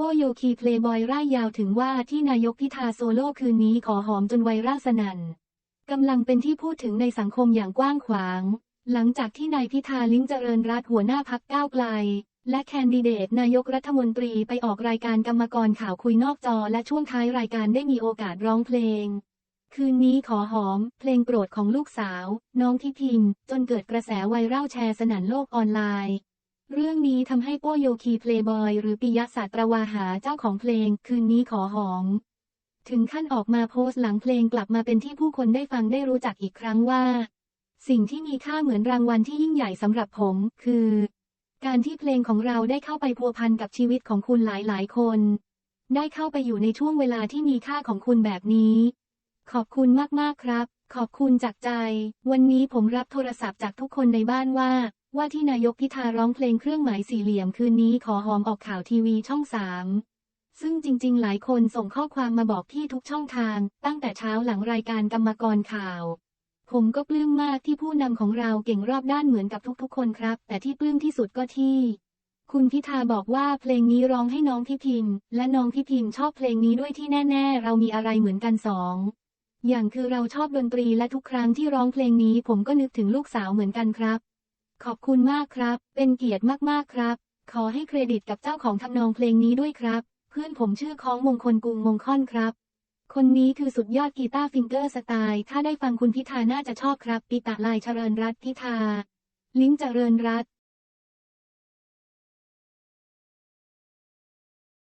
โป้โยคีเพลย์บอยร่ายยาวถึงว่าที่นายกพิธาโซโล่คืนนี้ขอหอมจนไวรัสนันกำลังเป็นที่พูดถึงในสังคมอย่างกว้างขวาง หลังจากที่นายพิธาลิ้มเจริญรัตหัวหน้าพักก้าวไกล และแคนดิเดตนายกรัฐมนตรีไปออกรายการกรรมกรข่าวคุยนอกจอและช่วงท้ายรายการได้มีโอกาสร้องเพลง คืนนี้ขอหอม เพลงโปรดของลูกสาว น้องทิพิมจนเกิดกระแสไวรัลแชร์สนั่นโลกออนไลน์ เรื่องนี้ทำให้ป้โยคีเพลย์บอยหรือปิยะศาสตรวาหาเจ้าของเพลง คืนนี้ขอหอม ถึงขั้นออกมาโพสต์หลังเพลงกลับมาเป็นที่ผู้คนได้ฟังได้รู้จักอีกครั้งว่า สิ่งที่มีค่าเหมือนรางวัลที่ยิ่งใหญ่สำหรับผม คือ การที่เพลงของเราได้เข้าไปพัวพันกับชีวิตของคุณหลายๆคน ได้เข้าไปอยู่ในช่วงเวลาที่มีค่าของคุณแบบนี้ ขอบคุณมากๆครับ ขอบคุณจากใจ วันนี้ผมรับโทรศัพท์จากทุกคนในบ้านว่า ว่าที่นายกพิธาร้องเพลงเครื่องหมายสี่เหลี่ยมคืนนี้ขอหอมออกข่าวทีวีช่องสามซึ่งจริงๆ หลายคนส่งข้อความมาบอกที่ทุกช่องทาง ตั้งแต่เช้าหลังรายการกรรมกรข่าว ผมก็ปลื้มมากที่ผู้นำของเราเก่งรอบด้านเหมือนกับทุกๆ คนครับ แต่ที่ปลื้มที่สุดก็ที่ คุณพิธาบอกว่าเพลงนี้ร้องให้น้องพี่พิมพ์ และน้องพี่พิมพ์ชอบเพลงนี้ด้วยที่แน่ ๆ เรามีอะไรเหมือนกันสองอย่างคือเราชอบดนตรีและทุกครั้งที่ร้องเพลงนี้ผมก็นึกถึงลูกสาวเหมือนกันครับ ขอบคุณมากครับ เป็นเกียรติมากๆครับ ขอให้เครดิตกับเจ้าของทำนองเพลงนี้ด้วยครับ เพื่อนผมชื่อค้องมงคลกุงมงค่อนครับ คนนี้คือสุดยอดกีตาร์ฟิงเกอร์สไตล์ ถ้าได้ฟังคุณพิธาน่าจะชอบครับ ปิตะลายเจริญรัตพิธา ลิ้มเจริญรัต